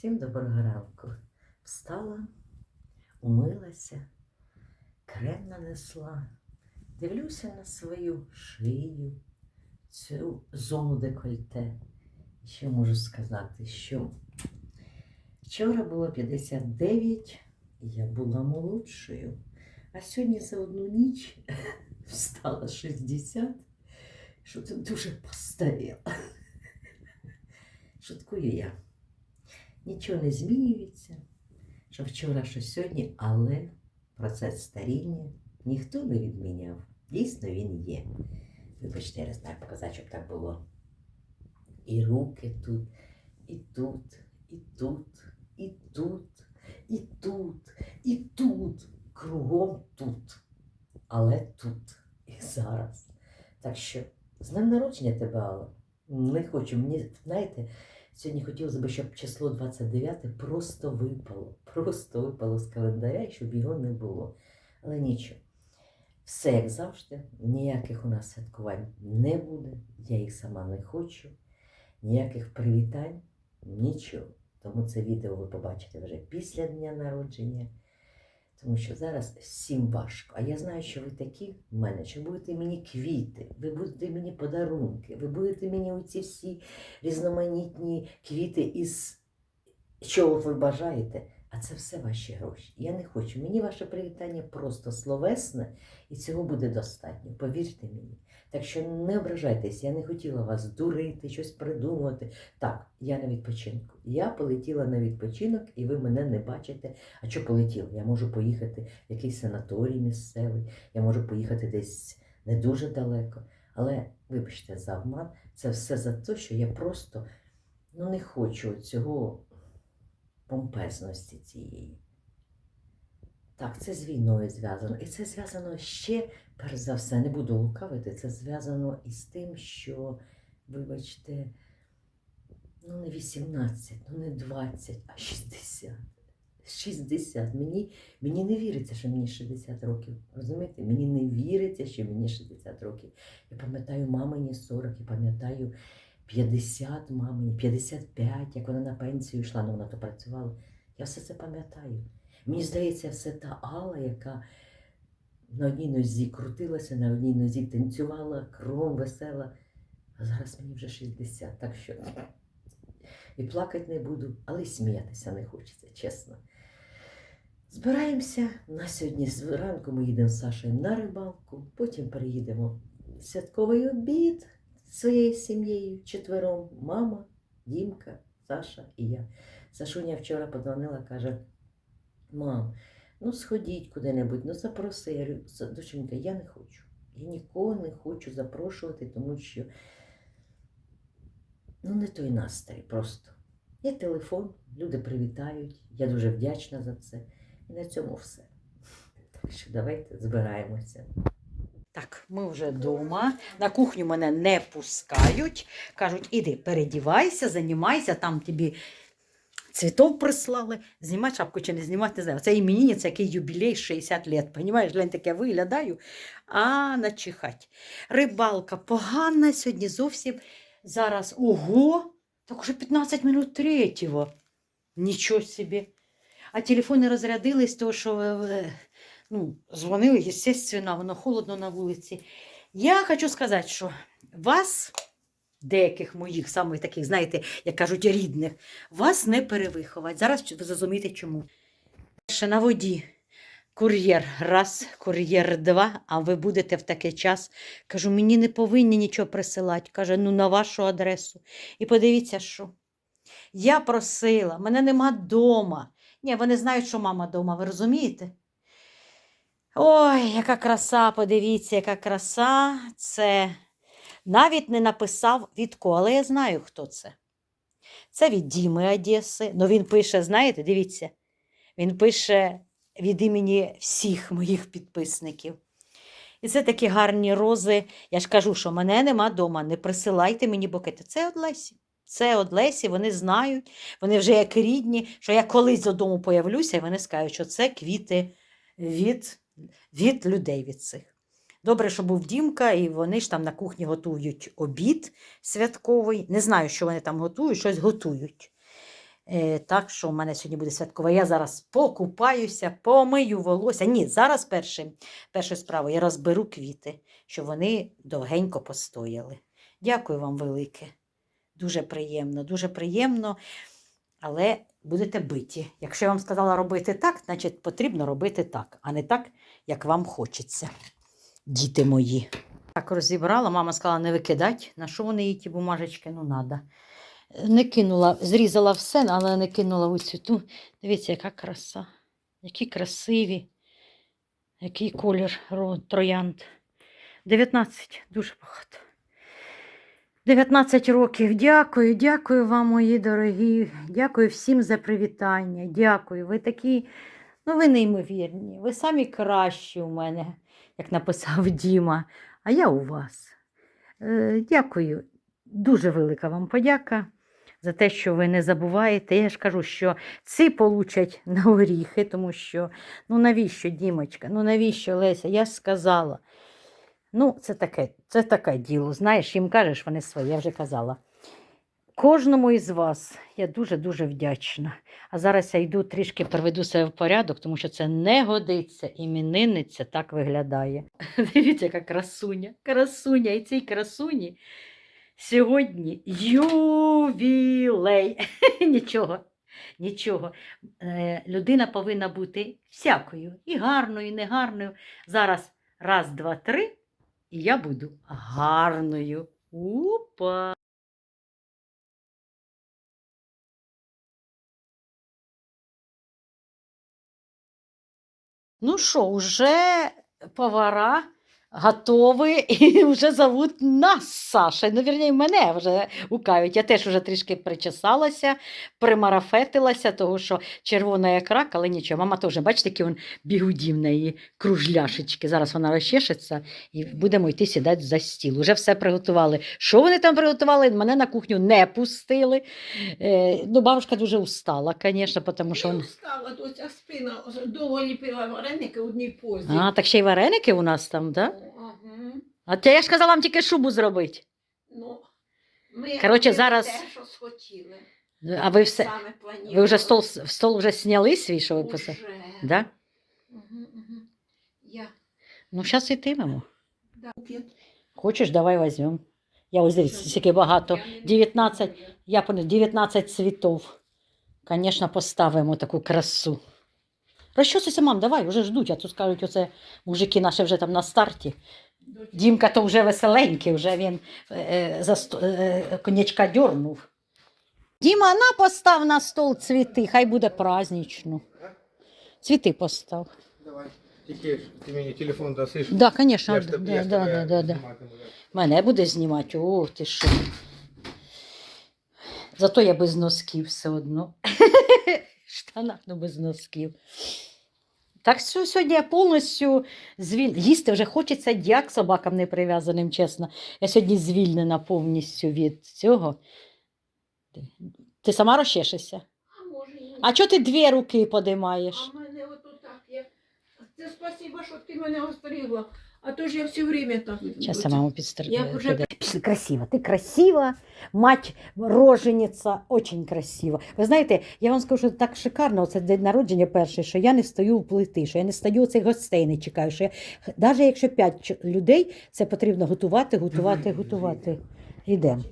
Всім доброго ранку. Встала, умилася, крем нанесла, дивлюся на свою шию, цю зону декольте. Що можу сказати, що вчора було 59, і я була молодшою, а сьогодні за одну ніч встала 60, що ти дуже постаріла. Шуткую я. Нічого не змінюється, що вчора, що сьогодні, але процес старіння ніхто не відміняв. Дійсно, він є. Вибачте, я не знаю показати, щоб так було. І руки тут, і тут, і тут, і тут, і тут, і тут, кругом тут. Але тут і зараз. Так що, з днем народження тебе, Алла. Не хочу. Мені, знаєте, Сьогодні хотілося б, щоб число 29 просто випало. Просто випало з календаря, щоб його не було. Але нічого. Все як завжди, ніяких у нас святкувань не буде. Я їх сама не хочу. Ніяких привітань, нічого. Тому це відео ви побачите вже після дня народження. Тому що зараз всім важко. А я знаю, що ви такі в мене, що будете мені квіти, ви будете мені подарунки, ви будете мені оці всі різноманітні квіти із чого ви бажаєте. А це все ваші гроші. Я не хочу. Мені ваше привітання просто словесне, і цього буде достатньо. Повірте мені. Так що не ображайтесь, я не хотіла вас дурити, щось придумувати. Так, я на відпочинку. Я полетіла на відпочинок, і ви мене не бачите. А що полетіла? Я можу поїхати в якийсь санаторій місцевий, я можу поїхати десь не дуже далеко. Але, вибачте, за обман, це все за те, що я просто ну, не хочу цього помпезності цієї. Так, це з війною зв'язано. І це зв'язано ще, перш за все, не буду лукавити, це зв'язано із тим, що, вибачте, ну не 18, ну не 20, а 60. 60. Мені, мені не віриться, що мені 60 років. Розумієте? Мені не віриться, що мені 60 років. Я пам'ятаю мамині 40, я пам'ятаю 50 мамині, 55, як вона на пенсію йшла, ну вона то працювала. Я все це пам'ятаю. Мені здається, все та Алла, яка на одній нозі крутилася, на одній нозі танцювала, кром весела. А зараз мені вже 60, так що і плакати не буду, але й сміятися не хочеться, чесно. Збираємося на сьогодні зранку ми їдемо з Сашею на рибалку, потім приїдемо в святковий обід своєю сім'єю, четвером, мама, Дімка, Саша і я. Сашуня вчора подзвонила, каже: Мам, ну сходіть куди-небудь, ну запроси. Я доченька, я не хочу. Я нікого не хочу запрошувати, тому що ну, не той настрій просто. Є телефон, люди привітають. Я дуже вдячна за це. І на цьому все. Так що давайте збираємося. Так, ми вже вдома. На кухню мене не пускають. Кажуть, іди, передівайся, займайся, там тобі цвітов прислали. Знімати шапку чи не знімати, не знаю. Це іменинниця, який юбілей 60 лет. Понімаєш, глянь, таке виглядаю, а начихать. Рибалка погана сьогодні зовсім. Зараз ого, так уже 15 минут третього. Нічого собі. А телефони розрядились, тому що е, ну, дзвонили, звісно, воно холодно на вулиці. Я хочу сказати, що вас, деяких моїх, самих таких, знаєте, як кажуть, рідних, вас не перевиховать. Зараз ви зрозумієте чому. Ще на воді. Кур'єр раз, кур'єр два, а ви будете в такий час. Кажу, мені не повинні нічого присилати. Каже, ну на вашу адресу. І подивіться, що. Я просила, мене нема дома. Ні, вони знають, що мама дома, ви розумієте? Ой, яка краса, подивіться, яка краса. Це навіть не написав від кого, але я знаю, хто це. Це від Діми Одеси. Ну він пише, знаєте, дивіться, він пише від імені всіх моїх підписників. І це такі гарні рози. Я ж кажу, що мене нема вдома, не присилайте мені букети. Це од Лесі. Це од Лесі, вони знають, вони вже як рідні, що я колись додому появлюся, і вони скажуть, що це квіти від, від людей від цих. Добре, що був Дімка, і вони ж там на кухні готують обід святковий. Не знаю, що вони там готують, щось готують. Е, так що у мене сьогодні буде святкове. Я зараз покупаюся, помию волосся. Ні, зараз першим, першою справою я розберу квіти, щоб вони довгенько постояли. Дякую вам велике. Дуже приємно, дуже приємно, але будете биті. Якщо я вам сказала робити так, значить потрібно робити так, а не так, як вам хочеться. Діти мої. Так розібрала, мама сказала не викидати. На що вони їй ті бумажечки? Ну, надо. Не кинула, зрізала все, але не кинула у цвіту. Дивіться, яка краса. Які красиві, який колір ро- троянд. 19, дуже багато. 19 років. Дякую, дякую вам, мої дорогі. Дякую всім за привітання. Дякую. Ви такі, ну ви неймовірні. Ви самі кращі у мене, як написав Діма. А я у вас. Е, дякую. Дуже велика вам подяка за те, що ви не забуваєте. Я ж кажу, що ці получать на оріхи, тому що ну навіщо, Дімочка, ну навіщо Леся? Я ж сказала. Ну, це таке, це таке діло. Знаєш, їм кажеш, вони свої, я вже казала. Кожному із вас я дуже-дуже вдячна. А зараз я йду трішки приведу себе в порядок, тому що це не годиться, іменинниця так виглядає. Дивіться, яка красуня, красуня, і цій красуні сьогодні ювілей. Нічого, нічого. Е, людина повинна бути всякою, і гарною, і негарною. Зараз раз, два, три, і я буду гарною. Опа! Ну що, вже повара готові і вже зовуть нас Саша. Ну, вірніше, мене вже гукають. Я теж вже трішки причесалася, примарафетилася, того що червона як рак, але нічого. Мама теж, бачите, які вон бігуді в неї кружляшечки. Зараз вона розчешеться і будемо йти сідати за стіл. Уже все приготували. Що вони там приготували? Мене на кухню не пустили. Е, ну, бабушка дуже устала, звісно, тому що. Я встала, доця спина, довго ліпила вареники у одній позі. А, так ще й вареники у нас там, так? Да? Ага. А те я ж казала вам тільки шубу зробити. Ну, ми робили зараз- те, що схотіли. А ви все. Саме планували. Ви вже стол, стол вже зняли свій, що ви писали? Уже. Да? Угу, угу. Я. Ну, зараз йтимемо. Да. Хочеш, давай візьмемо. Я ось дивіться, скільки багато. Я не 19. люблю. Я понял, 19 цвітів. Звісно, поставимо таку красу. Розчосуйся, мам, давай, вже ждуть, а тут скажуть, оце мужики наші вже там на старті. Дімка то вже веселенький, вже він е, за сто- е, конячка дьорнув. Діма, на постав на стол цвіти, хай буде празднично. Цвіти постав. Давай. Тільки ти мені телефон дасиш. Да, звісно, Я да, да, да, да, да. да. Мене буде знімати, о, ти що. Зато я без носків все одно. Штанах, ну без носків. Так що сьогодні я повністю звільнена. Їсти вже хочеться як собакам не прив'язаним, чесно. Я сьогодні звільнена повністю від цього. Ти- сама розчешешся? А може ні. А чого ти дві руки подимаєш? А мене ото так. Я... Це спасибо, що ти мене остерігла. А то ж я все время так. Сейчас я маму подстрою. Я вже- Красиво. Ты красива, мать рожениця, очень красива. Ви знаєте, я вам скажу, що так шикарно, це день народження перший, що я не стою у плити, що я не стою цих гостей, не чекаю. Що я... Навіть якщо п'ять людей, це потрібно готувати, готувати, готувати. Йдемо.